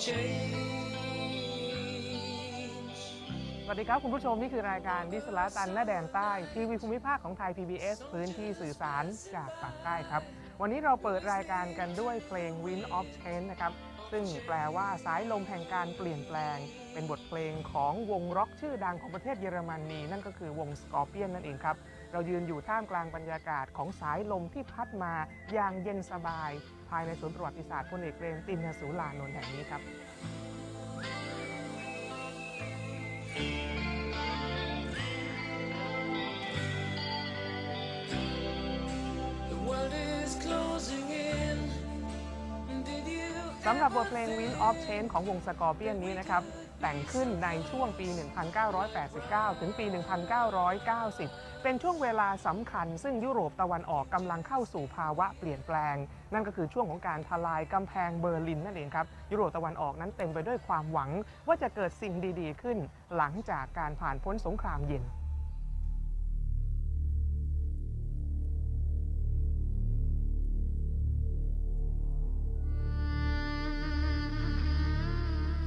สวัสดีครับ คุณผู้ชม นี่คือรายการดิสลาตันและแดนใต้ ทีวีภูมิภาคของไทย PBS พื้นที่สื่อสารจากปากใต้ครับ วันนี้เราเปิดรายการกันด้วยเพลง Wind of Change นะครับ ซึ่งแปลว่าสายลมแห่งการเปลี่ยนแปลง เป็นบทเพลงของวงร็อกชื่อดังของประเทศเยอรมนีนั่นก็คือวงสกอร์เปียนนั่นเองครับเรายืนอยู่ท่ามกลางบรรยากาศของสายลมที่พัดมาอย่างเย็นสบาย ภายในสวนประวัติศาสตร์พลเอกเปรมตินสูลานนท์แห่งนี้ครับ The world is closing in. Did you สำหรับบทเพลง Wind of Change ของวงสกอร์เปียนนี้นะครับ แต่งขึ้นในช่วงปี 1989 ถึงปี 1990 เป็นช่วงเวลาสำคัญ ซึ่งยุโรปตะวันออกกำลังเข้าสู่ภาวะเปลี่ยนแปลง นั่นก็คือช่วงของการทลายกำแพงเบอร์ลินนั่นเองครับ ยุโรปตะวันออกนั้นเต็มไปด้วยความหวังว่าจะเกิดสิ่งดีๆ ขึ้น หลังจากการผ่านพ้นสงครามเย็น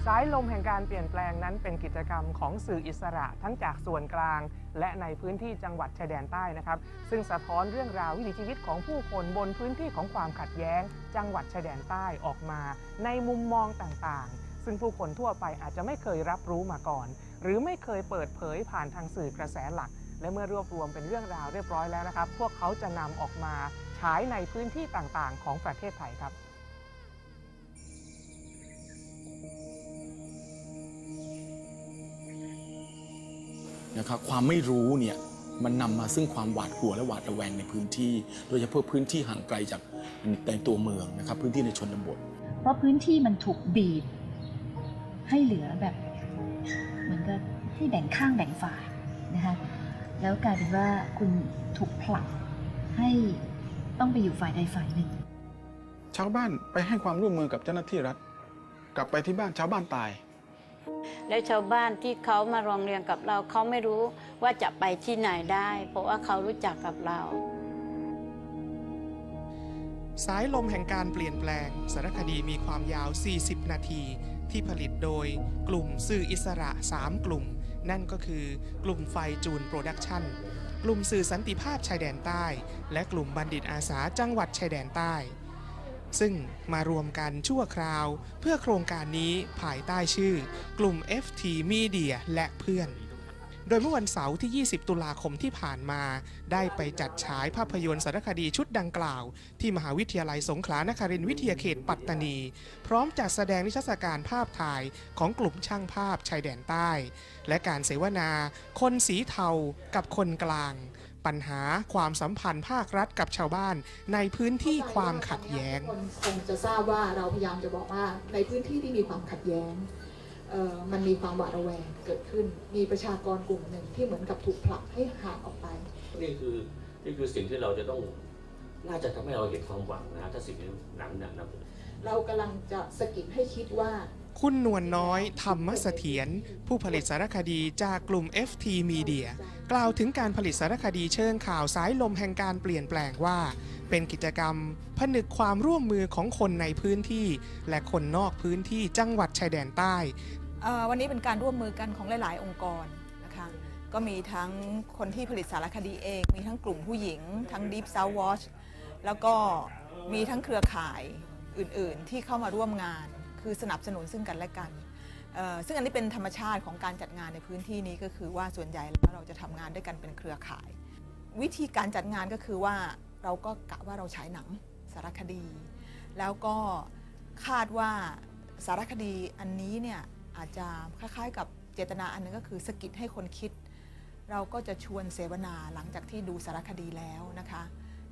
สายลมแห่งการเปลี่ยนแปลงนั้นเป็นกิจกรรมของสื่ออิสระทั้งจากส่วนกลาง และในพื้นที่จังหวัดชายแดนใต้นะครับ ซึ่งสะท้อนเรื่องราววิถีชีวิตของผู้คนบนพื้นที่ของความขัดแย้ง จังหวัดชายแดนใต้ออกมา ในมุมมองต่างๆ ซึ่งผู้คนทั่วไปอาจจะไม่เคยรับรู้มาก่อน หรือไม่เคยเปิดเผยผ่านทางสื่อกระแสหลัก และเมื่อรวบรวมเป็นเรื่องราวเรียบร้อยแล้วนะครับ พวกเขาจะนำออกมาฉายในพื้นที่ต่างๆ ของประเทศไทยครับ นะครับความไม่รู้เนี่ยมันนำมาซึ่งความหวาดกลัวและหวาดระแวงในพื้นที่ โดยเฉพาะพื้นที่ห่างไกลจากในตัวเมืองนะครับ พื้นที่ในชนบท เพราะพื้นที่มันถูกบีบให้เหลือแบบเหมือนกับให้แบ่งข้างแบ่งฝ่ายนะคะแล้วกลายเป็นว่าคุณถูกผลักให้ต้องไปอยู่ฝ่ายใดฝ่ายหนึ่ง ชาวบ้านไปให้ความร่วมมือกับเจ้าหน้าที่รัฐ กลับไปที่บ้านชาวบ้านตาย แล้วชาวบ้านที่เขามาร้องเรียนกับเราเขาไม่รู้ว่าจะไปที่ไหนได้ เพราะว่าเขารู้จักกับเรา สายลมแห่งการเปลี่ยนแปลง สารคดีมีความยาว 40 นาที ที่ผลิตโดยกลุ่มสื่ออิสระ 3 กลุ่ม นั่นก็คือกลุ่มไฟจูนโปรดักชั่นกลุ่มสื่อสันติภาพชายแดนใต้ และกลุ่มบัณฑิตอาสาจังหวัดชายแดนใต้ ซึ่งมารวมกันชั่วคราวเพื่อโครงการนี้ภายใต้ชื่อกลุ่ม FT Media และเพื่อน โดยเมื่อวันเสาร์ที่ 20 ตุลาคมที่ผ่านมา ได้ไปจัดฉายภาพยนตร์สารคดีชุดดังกล่าว ที่มหาวิทยาลัยสงขลานครินทร์วิทยาเขตปัตตานี พร้อมจัดแสดงนิทรรศการภาพถ่ายของกลุ่มช่างภาพชายแดนใต้ และการเสวนา คนสีเทากับคนกลาง ปัญหาความสัมพันธ์ภาครัฐกับชาวบ้านในพื้นที่ความขัดแย้งคนคงจะทราบว่าเราพยายามจะบอกว่าในพื้นที่ที่มีความขัดแย้งเอ่อมันมีความหวาดระแวงเกิดขึ้น มีประชากรกลุ่มหนึ่งที่เหมือนกับถูกผลักให้ห่างออกไป นี่คือนี่คือสิ่งที่เราจะต้องน่าจะทำให้เราเห็นความหวังนะถ้าสิ่งนี้นั้นนะนะเรากำลังจะสะกิดให้คิดว่า คุณนวลน้อย ธรรมเสถียรผู้ผลิตสารคดีจากกลุ่ม FT Media กล่าวถึงการผลิตสารคดีเชิงข่าวสายลมแห่งการเปลี่ยนแปลงว่า เป็นกิจกรรม ผนึกความร่วมมือของคนในพื้นที่ และคนนอกพื้นที่จังหวัดชายแดนใต้ วันนี้เป็นการร่วมมือกันของหลาย ๆ องค์กรนะคะก็มีทั้งคนที่ผลิตสารคดีเอง มีทั้งกลุ่มผู้หญิง ทั้ง Deep South Watch แล้วก็มีทั้งเครือข่ายอื่น ๆ ที่เข้ามาร่วมงาน คือสนับสนุนซึ่งกันและกัน ซึ่งอันนี้เป็นธรรมชาติของการจัดงานในพื้นที่นี้ก็คือว่าส่วนใหญ่แล้วเราจะทำงานด้วยกันเป็นเครือข่าย วิธีการจัดงานก็คือว่าเราก็กะว่าเราฉายหนังสารคดี แล้วก็คาดว่าสารคดีอันนี้เนี่ยอาจจะคล้ายๆ กับเจตนาอันหนึงก็คือสกิดให้คนคิด เราก็จะชวนเสวนาหลังจากที่ดูสารคดีแล้วนะคะ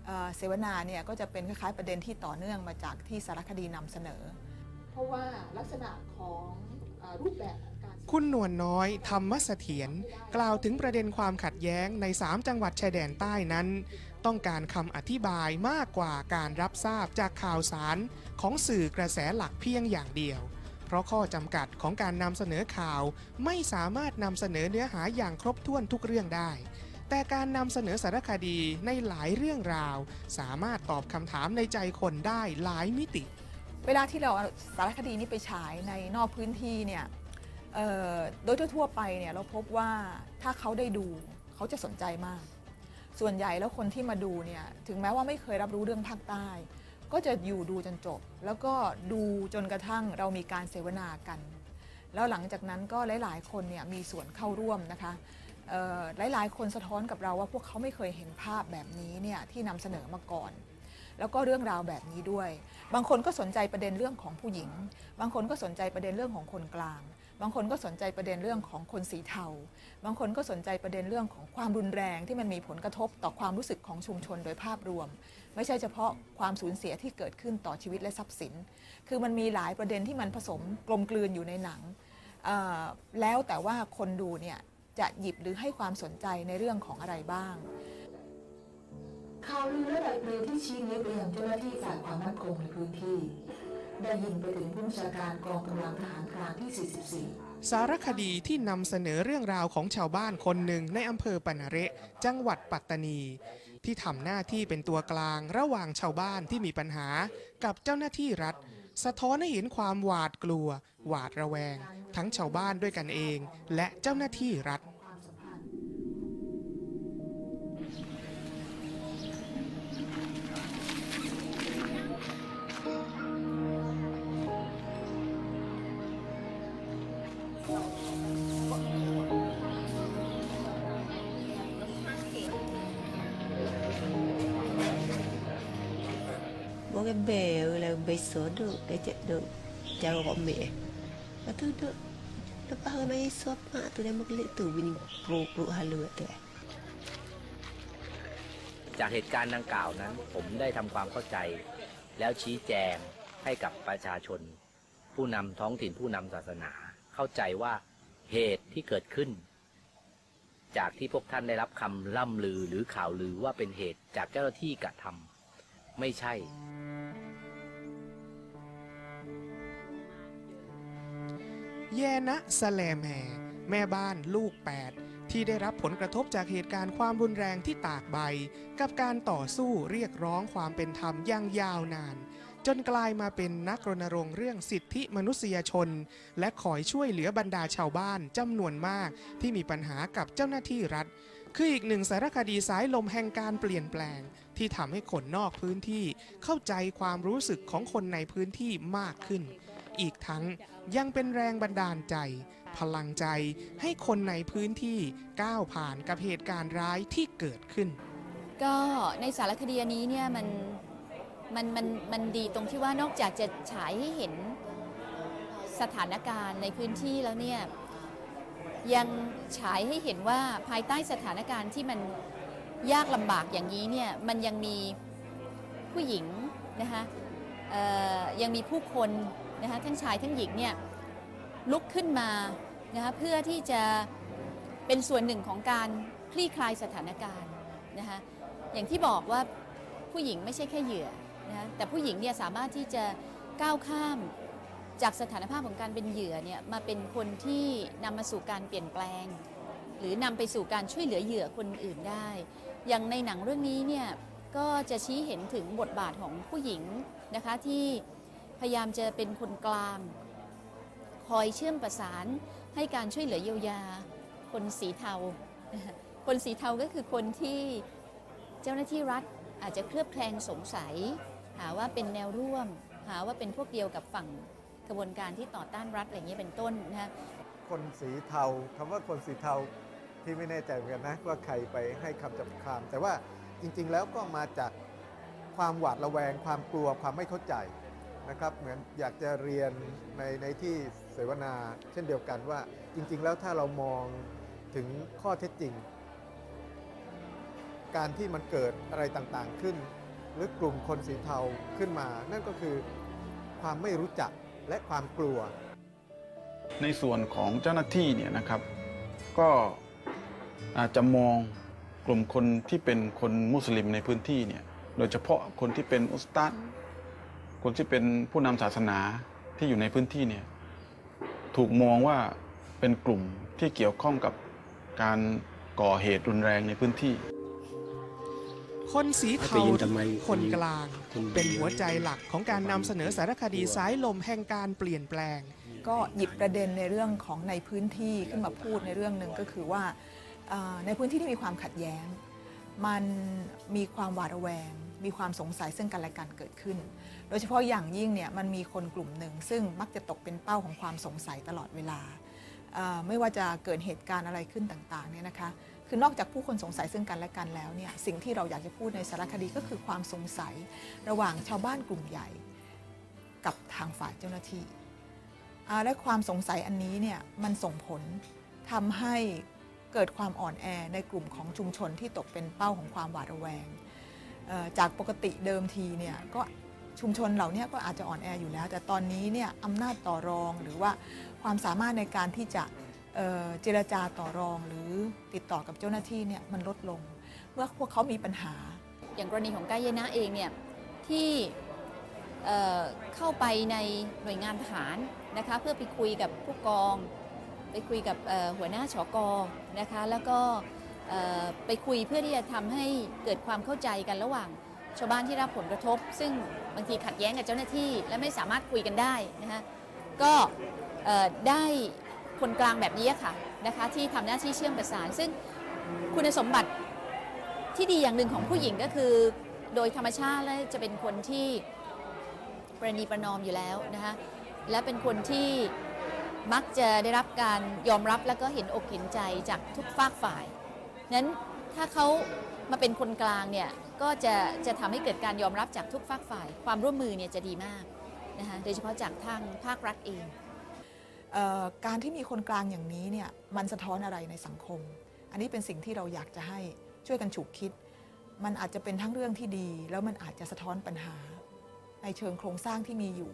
เเสวนาเนี่ยก็จะเป็นคล้ายๆประเด็นที่ต่อเนื่องมาจากที่สารคดีนำเสนอ เพราะว่าลักษณะของอรูปแบบคุณนวลน้อย ธรรมเสถียรกล่าวถึงประเด็นความขัดแย้งใน 3 จังหวัดชายแดนใต้นั้น ต้องการคำอธิบายมากกว่าการรับทราบจากข่าวสารของสื่อกระแสหลักเพียงอย่างเดียว เพราะข้อจำกัดของการนำเสนอข่าวไม่สามารถนำเสนอเนื้อหาอย่างครบถ้วนทุกเรื่องได้ แต่การนำเสนอสารคดีในหลายเรื่องราว สามารถตอบคำถามในใจคนได้หลายมิติ เวลาที่เราเอาสารคดีนี้ไปฉายในนอกพื้นที่เนี่ยเอ่อโดยทั่วๆไปเนี่ยเราพบว่าถ้าเขาได้ดูเขาจะสนใจมาก ส่วนใหญ่แล้วคนที่มาดูเนี่ยถึงแม้ว่าไม่เคยรับรู้เรื่องภาคใต้ ก็จะอยู่ดูจนจบ แล้วก็ดูจนกระทั่งเรามีการเสวนากัน แล้วหลังจากนั้นก็หลายๆ คนเนี่ยมีส่วนเข้าร่วมนะคะหลายๆ คนสะท้อนกับเราว่าพวกเขาไม่เคยเห็นภาพแบบนี้เนี่ยที่นำเสนอมาก่อน แล้วก็เรื่องราวแบบนี้ด้วย บางคนก็สนใจประเด็นเรื่องของผู้หญิง บางคนก็สนใจประเด็นเรื่องของคนกลาง บางคนก็สนใจประเด็นเรื่องของคนสีเทา บางคนก็สนใจประเด็นเรื่องของความรุนแรงที่มันมีผลกระทบต่อความรู้สึกของชุมชนโดยภาพรวม ไม่ใช่เฉพาะความสูญเสียที่เกิดขึ้นต่อชีวิตและทรัพย์สิน คือมันมีหลายประเด็นที่มันผสมกลมกลืนอยู่ในหนัง แล้วแต่ว่าคนดูเนี่ยจะหยิบหรือให้ความสนใจในเรื่องของอะไรบ้าง ข่าวลือและแบบลือที่ชี้นิ้วไปยังเจ้าหน้าที่ฝ่ายความมั่นคงในพื้นที่ ได้ยินไปถึงผู้บัญชาการกองกำลังทหารพรานที่ 44 สารคดีที่นำเสนอเรื่องราวของชาวบ้านคนหนึ่งในอำเภอปนาเระจังหวัดปัตตานี ที่ทำหน้าที่เป็นตัวกลางระหว่างชาวบ้านที่มีปัญหากับเจ้าหน้าที่รัฐ สะท้อนให้เห็นความหวาดกลัว หวาดระแวง ทั้งชาวบ้านด้วยกันเอง และเจ้าหน้าที่รัฐ bè là bè sửa được để chạy được chào gọi mẹ và thứ được nó bao mấy shop mà tôi đem một lệ tử bình pro pro hà lửa thế จากเหตุการณ์ดังกล่าวนั้น ผมได้ทำความเข้าใจ แล้วชี้แจงให้กับประชาชน ผู้นำท้องถิ่นผู้นำศาสนา เข้าใจว่าเหตุที่เกิดขึ้น จากที่พวกท่านได้รับคำล่ำลือหรือข่าวลือว่าเป็นเหตุจากเจ้าหน้าที่กระทำไม่ใช่ แยนะสแลแมแม่บ้านลูก 8 ที่ได้รับผลกระทบจากเหตุการณ์ความรุนแรงที่ตากใบ กับการต่อสู้เรียกร้องความเป็นธรรมอย่างยาวนาน จนกลายมาเป็นนักรณรงค์เรื่องสิทธิมนุษยชน และคอยช่วยเหลือบรรดาชาวบ้านจำนวนมากที่มีปัญหากับเจ้าหน้าที่รัฐ คืออีกหนึ่งสารคดีสายลมแห่งการเปลี่ยนแปลง ที่ทำให้คนนอกพื้นที่เข้าใจความรู้สึกของคนในพื้นที่มากขึ้น อีกทั้งยังเป็นแรงบันดาลใจ พลังใจให้คนในพื้นที่ก้าวผ่านกับเหตุการณ์ร้ายที่เกิดขึ้น ก็ในสารคดีนี้เนี่ยมันมันมันมันดีตรงที่ว่านอกจากจะฉายให้เห็นสถานการณ์ในพื้นที่แล้วเนี่ยยังฉายให้เห็นว่าภายใต้สถานการณ์ที่มันยากลำบากอย่างนี้เนี่ยมันยังมีผู้หญิงนะคะยังมีผู้คน นะคะทั้งชายทั้งหญิงเนี่ยลุกขึ้นมานะคะเพื่อที่จะเป็นส่วนหนึ่งของการคลี่คลายสถานการณ์นะคะอย่างที่บอกว่าผู้หญิงไม่ใช่แค่เหยื่อนะคะแต่ผู้หญิงเนี่ยสามารถที่จะก้าวข้ามจากสถานภาพของการเป็นเหยื่อเนี่ยมาเป็นคนที่นำมาสู่การเปลี่ยนแปลง หรือนำไปสู่การช่วยเหลือเหยื่อคนอื่นได้ อย่างในหนังเรื่องนี้เนี่ยก็จะชี้เห็นถึงบทบาทของผู้หญิงนะคะที่ พยายามจะเป็นคนกลาง คอยเชื่อมประสานให้การช่วยเหลือเยียวยา คนสีเทา คนสีเทาก็คือคนที่เจ้าหน้าที่รัฐอาจจะเคลือบแคลงสงสัย หาว่าเป็นแนวร่วม หาว่าเป็นพวกเดียวกับฝั่งกระบวนการที่ต่อต้านรัฐอะไรอย่างนี้ยเป็นต้นนะคะคนสีเทาคำว่าคนสีเทาที่ไม่แน่ใจเหมือนกันนะว่าใครไปให้คำจำความ แต่ว่าจริงๆแล้วก็มาจากความหวาดระแวง ความกลัวความไม่เข้าใจ นะครับเหมือนอยากจะเรียนในในที่เสวนาเช่นเดียวกันว่าจริง ๆ แล้วถ้าเรามองถึงข้อเท็จจริง การที่มันเกิดอะไรต่างๆขึ้น หรือกลุ่มคนสีเทาขึ้นมา นั่นก็คือความไม่รู้จักและความกลัว ในส่วนของเจ้าหน้าที่เนี่ยนะครับ ก็อาจจะมองกลุ่มคนที่เป็นคนมุสลิมในพื้นที่เนี่ยโดยเฉพาะคนที่เป็นอุสตัด คนที่เป็นผู้นำศาสนาที่อยู่ในพื้นที่เนี่ยถูกมองว่าเป็นกลุ่มที่เกี่ยวข้องกับการก่อเหตุรุนแรงในพื้นที่ คนสีเทาแต่ยังทำไมคนกลางคนเป็นหัวใจหลักของการนำเสนอสารคดีสายลมแห่งการเปลี่ยนแปลง ก็หยิบประเด็นในเรื่องของในพื้นที่ขึ้นมาพูดในเรื่องหนึ่งก็คือว่าเอ่อในพื้นที่ที่มีความขัดแย้ง มันมีความหวาดระแวง มีความสงสัยซึ่งกันและกันเกิดขึ้น โดยเฉพาะอย่างยิ่งเนี่ยมันมีคนกลุ่มหนึ่ง ซึ่งมักจะตกเป็นเป้าของความสงสัยตลอดเวลา ไม่ว่าจะเกิดเหตุการณ์อะไรขึ้นต่างๆเนี่ยนะคะ คือนอกจากผู้คนสงสัยซึ่งกันและกันแล้วเนี่ยสิ่งที่เราอยากจะพูดในสารคดีก็คือความสงสัยระหว่างชาวบ้านกลุ่มใหญ่ กับทางฝ่ายเจ้าหน้าที่และความสงสัยอันนี้เนี่ยมันส่งผลทำให้เกิดความอ่อนแอในกลุ่มของชุมชนที่ตกเป็นเป้าของความหวาดระแวง จากปกติเดิมทีเนี่ยก็ชุมชนเหล่านี้ก็อาจจะอ่อนแออยู่แล้ว แต่ตอนนี้เนี่ยอำนาจต่อรองหรือว่าความสามารถในการที่จะเจรจาต่อรอง หรือติดต่อกับเจ้าหน้าที่เนี่ยมันลดลง เมื่อพวกเขามีปัญหา อย่างกรณีของกายนะเองเนี่ยที่เเข้าไปในหน่วยงานทหารนะคะเพื่อไปคุยกับผู้กอง ไปคุยกับหัวหน้าชกนะคะแล้วก็ ไปคุยเพื่อที่จะทำให้เกิดความเข้าใจกันระหว่างชาวบ้านที่รับผลกระทบ ซึ่งบางทีขัดแย้งกับเจ้าหน้าที่ และไม่สามารถคุยกันได้นะคะก็ได้คนกลางแบบนี้ค่ะนะคะที่ทำหน้าที่เชื่อมประสาน ซึ่งคุณสมบัติที่ดีอย่างหนึ่งของผู้หญิงก็คือ โดยธรรมชาติแล้วจะเป็นคนที่ประนีประนอมอยู่แล้วนะคะและเป็นคนที่มักจะได้รับการยอมรับแล้วก็เห็นอกเห็นใจจากทุกฝากฝ่าย นั้นถ้าเขามาเป็นคนกลางเนี่ยก็จะจะทำให้เกิดการยอมรับจากทุกฝากฝ่าย ความร่วมมือเนี่ยจะดีมากนะคะโดยเฉพาะจากทางภาครัฐเอง เอ่อการที่มีคนกลางอย่างนี้เนี่ยมันสะท้อนอะไรในสังคม อันนี้เป็นสิ่งที่เราอยากจะให้ช่วยกันฉุกคิด มันอาจจะเป็นทั้งเรื่องที่ดี แล้วมันอาจจะสะท้อนปัญหา ในเชิงโครงสร้างที่มีอยู่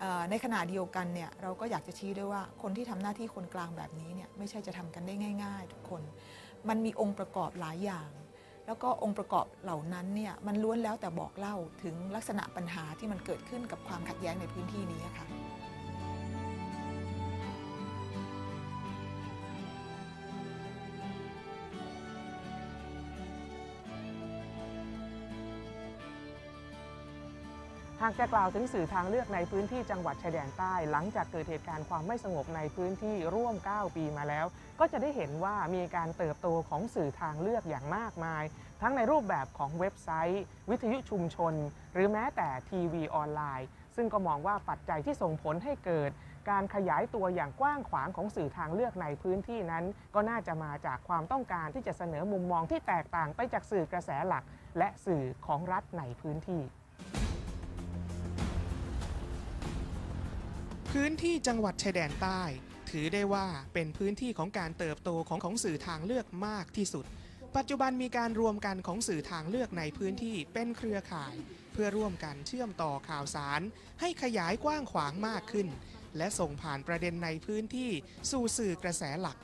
เอ่อในขณะเดียวกันเนี่ยเราก็อยากจะชี้ด้วยว่าคนที่ทำหน้าที่คนกลางแบบนี้เนี่ยไม่ใช่จะทำกันได้ง่าย ๆ ทุกคน มันมีองค์ประกอบหลายอย่าง แล้วก็องค์ประกอบเหล่านั้นเนี่ยมันล้วนแล้วแต่บอกเล่าถึงลักษณะปัญหาที่มันเกิดขึ้นกับความขัดแย้งในพื้นที่นี้ค่ะ หากจะกล่าวถึงสื่อทางเลือกในพื้นที่จังหวัดชายแดนใต้ หลังจากเกิดเหตุการณ์ความไม่สงบในพื้นที่ร่วม 9 ปีมาแล้ว ก็จะได้เห็นว่ามีการเติบโตของสื่อทางเลือกอย่างมากมาย ทั้งในรูปแบบของเว็บไซต์ วิทยุชุมชน หรือแม้แต่ทีวีออนไลน์ ซึ่งก็มองว่าปัจจัยที่ส่งผลให้เกิด การขยายตัวอย่างกว้างขวางของสื่อทางเลือกในพื้นที่นั้น ก็น่าจะมาจากความต้องการที่จะเสนอมุมมองที่แตกต่างไปจากสื่อกระแสหลัก และสื่อของรัฐในพื้นที่ พื้นที่จังหวัดชายแดนใต้ ถือได้ว่าเป็นพื้นที่ของการเติบโตของของสื่อทางเลือกมากที่สุด ปัจจุบันมีการรวมกันของสื่อทางเลือกในพื้นที่เป็นเครือข่าย เพื่อร่วมกันเชื่อมต่อข่าวสาร ให้ขยายกว้างขวางมากขึ้น และส่งผ่านประเด็นในพื้นที่สู่สื่อกระแสหลัก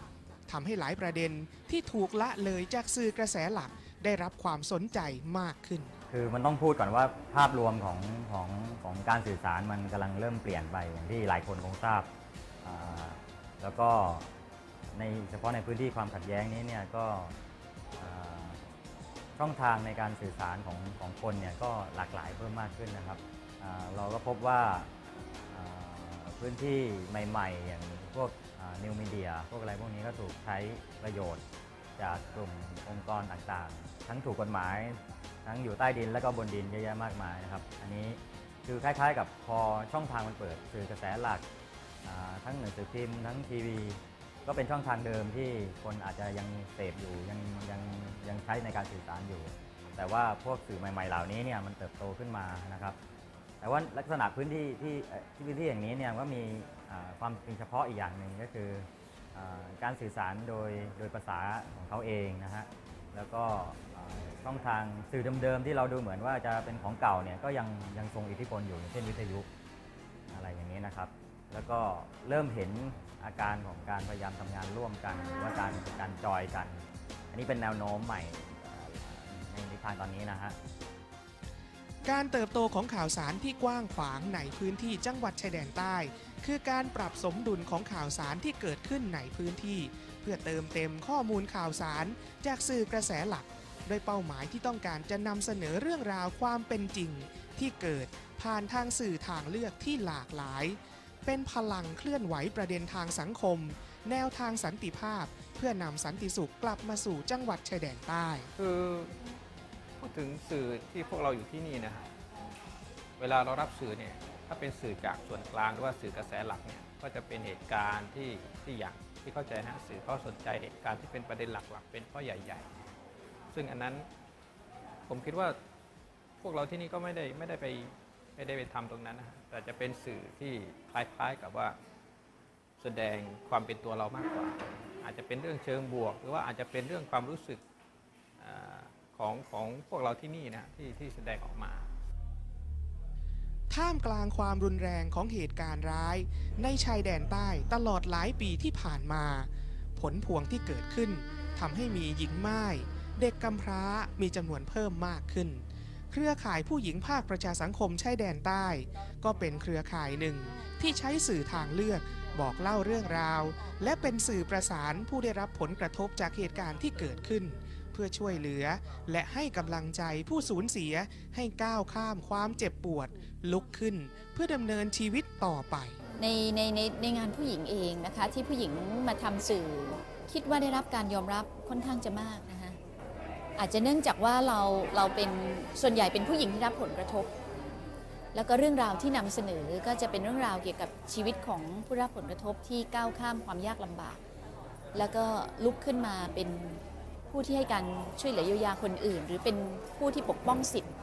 ทำให้หลายประเด็นที่ถูกละเลยจากสื่อกระแสหลักได้รับความสนใจมากขึ้น คือมันต้องพูดก่อนว่าภาพรวมของของของการสื่อสารมันกำลังเริ่มเปลี่ยนไปอย่างที่หลายคนคงทราบอ่าแล้วก็ในเฉพาะในพื้นที่ความขัดแย้งนี้เนี่ยก็อ่าช่องทางในการสื่อสารของของคนเนี่ยก็หลากหลายเพิ่มมากขึ้นนะครับอ่าเราก็พบว่าอ่าพื้นที่ใหม่ ๆ อย่างพวกนิวมีเดียพวกอะไรพวกนี้ก็ถูกใช้ประโยชน์ จากกลุ่มองค์กรต่างๆ ทั้งถูกกฎหมาย ทั้งอยู่ใต้ดินและก็บนดินเยอะแยะมากมายนะครับ อันนี้คือคล้ายๆ กับพอช่องทางมันเปิดสื่อกระแสหลักทั้งหนังสือพิมพ์ทั้งทีวี ก็เป็นช่องทางเดิมที่คนอาจจะยังเสพอยู่ยังยังยังใช้ในการสื่อสารอยู่ แต่ว่าพวกสื่อใหม่ ๆ เหล่านี้เนี่ยมันเติบโตขึ้นมานะครับ แต่ว่าลักษณะพื้นที่ที่ที่พื้นที่อย่างนี้เนี่ยก็มีความเป็นเฉพาะอีกอย่างหนึ่งก็คือการสื่อสารโดยโดยภาษาของเขาเองนะฮะ แล้วก็ช่องทางสื่อเดิมๆที่เราดูเหมือนว่าจะเป็นของเก่าเนี่ยก็ยังยังทรงอิทธิพลอยู่เช่นวิทยุอะไรอย่างนี้นะครับ แล้วก็เริ่มเห็นอาการของการพยายามทำงานร่วมกันหรือว่าการการจอยกัน อันนี้เป็นแนวโน้มใหม่ในทิศทางตอนนี้นะฮะการเติบโตของข่าวสารที่กว้างขวางในพื้นที่จังหวัดชายแดนใต้ คือการปรับสมดุลของข่าวสารที่เกิดขึ้นในพื้นที่ เพื่อเติมเต็มข้อมูลข่าวสาร จากสื่อกระแสหลักโดยเป้าหมายที่ต้องการจะนำเสนอเรื่องราวความเป็นจริง ที่เกิดผ่านทางสื่อทางเลือกที่หลากหลาย เป็นพลังเคลื่อนไหวประเด็นทางสังคม แนวทางสันติภาพ เพื่อนำสันติสุขกลับมาสู่จังหวัดชายแดนใต้ คือพูดถึงสื่อที่พวกเราอยู่ที่นี่นะฮะเวลาเรารับสื่อเนี่ย ถ้าเป็นสื่อจากส่วนกลางหรือว่าสื่อกระแสหลักเนี่ยก็จะเป็นเหตุการณ์ที่ที่อย่างที่เข้าใจนะฮะสื่อเขาสนใจเหตุการณ์ที่เป็นประเด็นหลักๆ เป็นข้อใหญ่ ๆ ซึ่งอันนั้นผมคิดว่าพวกเราที่นี่ก็ไม่ได้ไม่ได้ไปไม่ได้ไปทำตรงนั้นนะแต่จะเป็นสื่อที่คล้ายๆกับว่าแสดงความเป็นตัวเรามากกว่า อาจจะเป็นเรื่องเชิงบวก หรือว่าอาจจะเป็นเรื่องความรู้สึกอของของพวกเราที่นี่นะที่ที่แสดงออกมา ท่ามกลางความรุนแรงของเหตุการณ์ร้าย ในชายแดนใต้ตลอดหลายปีที่ผ่านมา ผลพวงที่เกิดขึ้นทำให้มีหญิงไม่ายเด็กกำพร้ามีจำนวนเพิ่มมากขึ้น เครือข่ายผู้หญิงภาคประชาสังคมชายแดนใต้ ก็เป็นเครือข่ายหนึ่งที่ใช้สื่อทางเลือกบอกเล่าเรื่องราว และเป็นสื่อประสานผู้ได้รับผลกระทบจากเหตุการณ์ที่เกิดขึ้น พื่อช่วยเหลือ และให้กำลังใจผู้สูญเสียให้ก้าวข้ามความเจ็บปวด ลุกขึ้นเพื่อดำเนินชีวิตต่อไป ในในในในงานผู้หญิงเองนะคะ ที่ผู้หญิงมาทำสื่อ คิดว่าได้รับการยอมรับค่อนข้างจะมากนะคะอาจจะเนื่องจากว่าเราเราเป็นส่วนใหญ่เป็นผู้หญิงที่รับผลกระทบ แล้วก็เรื่องราวที่นำเสนอก็จะเป็นเรื่องราวเกี่ยวกับชีวิตของผู้รับผลกระทบที่ก้าวข้ามความยากลำบาก แล้วก็ลุกขึ้นมาเป็น ผู้ที่ให้การช่วยเหลือเยียวยาคนอื่น หรือเป็นผู้ที่ปกป้องสิทธิ์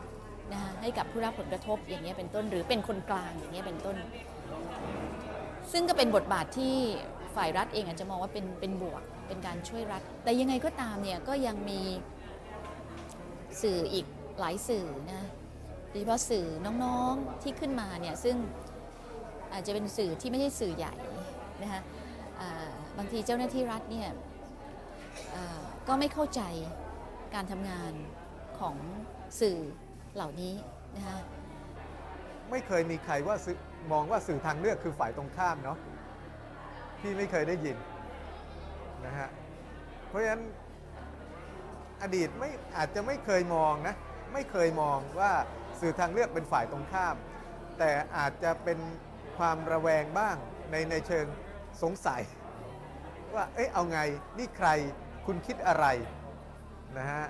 นะคะให้กับผู้รับผลกระทบอย่างเงี้ยเป็นต้น หรือเป็นคนกลางอย่างเงี้ยเป็นต้น ซึ่งก็เป็นบทบาทที่ฝ่ายรัฐเองอาจจะมองว่าเป็นเป็นบวกเป็นการช่วยรัฐ แต่ยังไงก็ตามเนี่ยก็ยังมีสื่ออีกหลายสื่อนะโดยเฉพาะสื่อน้องๆที่ขึ้นมาเนี่ยซึ่งอาจจะเป็นสื่อที่ไม่ใช่สื่อใหญ่นะคะอ่าบางทีเจ้าหน้าที่รัฐเนี่ยอ ก็ไม่เข้าใจการทำงานของสื่อเหล่านี้นะคะไม่เคยมีใครว่าามองว่าสื่อทางเลือกคือฝ่ายตรงข้ามเนาะพี่ไม่เคยได้ยินนะฮะเพราะฉะนั้นอดีตไม่อาจจะไม่เคยมองนะไม่เคยมองว่าสื่อทางเลือกเป็นฝ่ายตรงข้าม แต่อาจจะเป็นความระแวงบ้างในในเชิงสงสัย ว่าเอ๊ะเอาไงนี่ใคร คุณคิดอะไรนะฮะ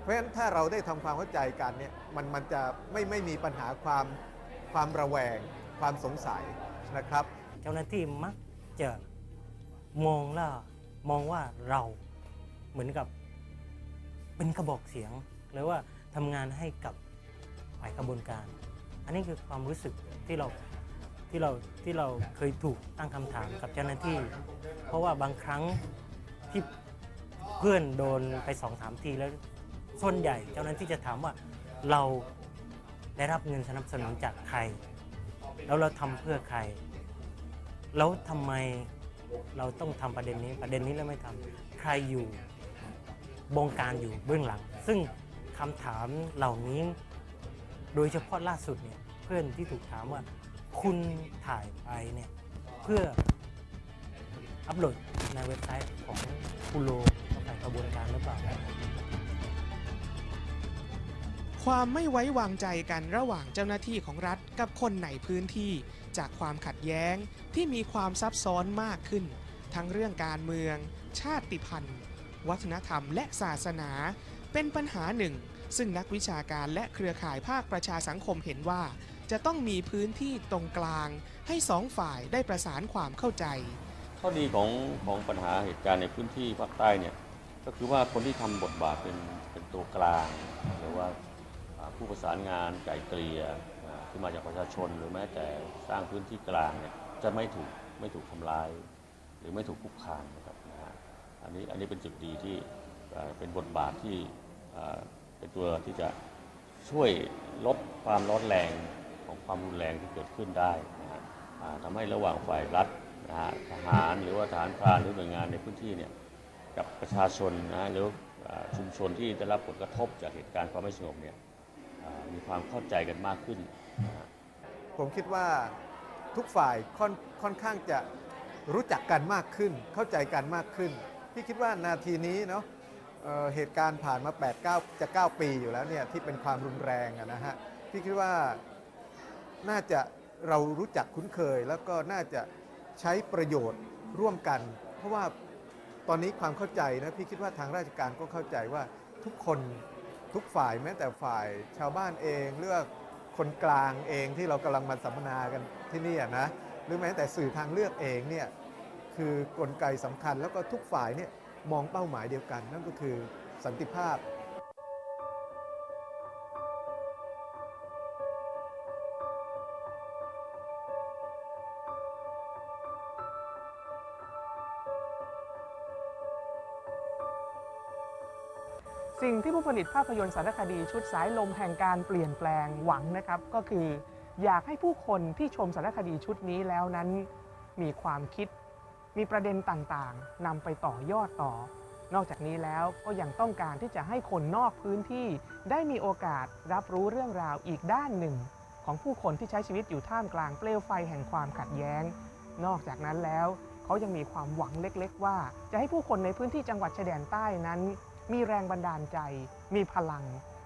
เพราะฉะนั้นถ้าเราได้ทำความเข้าใจกันเนี่ยมันมันจะไม่ไม่มีปัญหาความความระแวง ความสงสัยนะครับ เจ้าหน้าที่มักจะมองล่ามองว่าเราเหมือนกับเป็นกระบอกเสียงหรือว่าทำงานให้กับฝ่ายกระบวนการ อันนี้คือความรู้สึกที่เราที่เราที่เราเคยถูกตั้งคำถามกับเจ้าหน้าที่ เพราะว่าบางครั้งที่ เพื่อนโดนไปสองสามทีแล้วส่วนใหญ่เจ้าหน้าที่จะถามว่าเราได้รับเงินสนับสนุนจากใคร แล้วเราทำเพื่อใคร แล้วทำไมเราต้องทำประเด็นนี้ประเด็นนี้เราไม่ทำใครอยู่บงการอยู่เบื้องหลัง ซึ่งคำถามเหล่านี้ โดยเฉพาะล่าสุดเนี่ยเพื่อนที่ถูกถามว่าคุณถ่ายไปเนี่ยเพื่ออัปโหลดในเว็บไซต์ของคูโล กระบวนการหรือเปล่าความไม่ไว้วางใจกันระหว่างเจ้าหน้าที่ของรัฐกับคนในพื้นที่ จากความขัดแย้งที่มีความซับซ้อนมากขึ้น ทั้งเรื่องการเมือง ชาติพันธุ์ วัฒนธรรมและศาสนา เป็นปัญหาหนึ่ง ซึ่งนักวิชาการและเครือข่ายภาคประชาสังคมเห็นว่า จะต้องมีพื้นที่ตรงกลาง ให้สองฝ่ายได้ประสานความเข้าใจ ข้อดีของของปัญหาเหตุการณ์ในพื้นที่ภาคใต้เนี่ย ก็คือว่าคนที่ทำบทบาทเป็นเป็นตัวกลาง หรือว่าผู้ประสานงานไก่เกลี่ยที่มาจากประชาชน หรือแม้แต่สร้างพื้นที่กลางเนี่ยจะไม่ถูกไม่ถูกทำลาย หรือไม่ถูกคุกคามนะครับนะฮะอันนี้อันนี้เป็นจุดดีที่เป็นบทบาทที่เป็นตัวที่จะช่วยลดความร้อนแรงของความรุนแรงที่เกิดขึ้นได้นะฮะทำให้ระหว่างฝ่ายรัฐนะฮะทหารหรือว่าทหารพรานหรือหน่วยงานในพื้นที่เนี่ย กับประชาชนนะหรือชุมชนที่ได้รับผลกระทบจากเหตุการณ์ความไม่สงบเนี่ยมีความเข้าใจกันมากขึ้น ผมคิดว่าทุกฝ่ายค่อนค่อนข้างจะรู้จักกันมากขึ้น เข้าใจกันมากขึ้น พี่คิดว่านาทีนี้เนาะเเหตุการณ์ผ่านมา 8 9 จะ 9 ปีอยู่แล้วเนี่ยที่เป็นความรุนแรงนะฮะพี่คิดว่าน่าจะเรารู้จักคุ้นเคย แล้วก็น่าจะใช้ประโยชน์ร่วมกัน เพราะว่า ตอนนี้ความเข้าใจนะพี่คิดว่าทางราชการก็เข้าใจว่าทุกคนทุกฝ่ายแม้แต่ฝ่ายชาวบ้านเองเลือกคนกลางเองที่เรากำลังมาสัมมนากันที่นี่นะหรือแม้แต่สื่อทางเลือกเองเนี่ยคือกลไกสำคัญแล้วก็ทุกฝ่ายเนี่ยมองเป้าหมายเดียวกัน นั่นก็คือสันติภาพ ที่ผู้ผลิตภาพยนตร์สารคดีชุดสายลมแห่งการเปลี่ยนแปลงหวังนะครับ ก็คืออยากให้ผู้คนที่ชมสารคดีชุดนี้แล้วนั้น มีความคิด มีประเด็นต่างๆนำไปต่อยอดต่อ นอกจากนี้แล้วก็ยังต้องการที่จะให้คนนอกพื้นที่ ได้มีโอกาสรับรู้เรื่องราวอีกด้านหนึ่ง ของผู้คนที่ใช้ชีวิตอยู่ท่ามกลางเปลวไฟแห่งความขัดแย้ง นอกจากนั้นแล้วเขายังมีความหวังเล็ก ๆ ว่า จะให้ผู้คนในพื้นที่จังหวัดชายแดนใต้นั้น มีแรงบันดาลใจ มีพลัง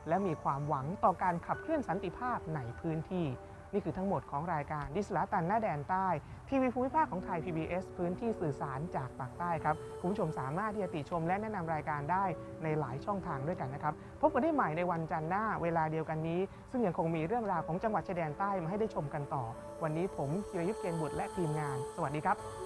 และมีความหวังต่อการขับเคลื่อนสันติภาพในพื้นที่ นี่คือทั้งหมดของรายการดิสลาตันหน้าแดนใต้ ทีวีภูมิภาคของไทย PBS พื้นที่สื่อสารจากปากใต้ครับ คุณผู้ชมสามารถที่จะติชมและแนะนำรายการได้ในหลายช่องทางด้วยกันนะครับ พบกันได้ใหม่ในวันจันทร์หน้าเวลาเดียวกันนี้ ซึ่งยังคงมีเรื่องราวของจังหวัดชายแดนใต้มาให้ได้ชมกันต่อ วันนี้ผมธีรยุทธเกณฑ์บุตรและทีมงาน สวัสดีครับ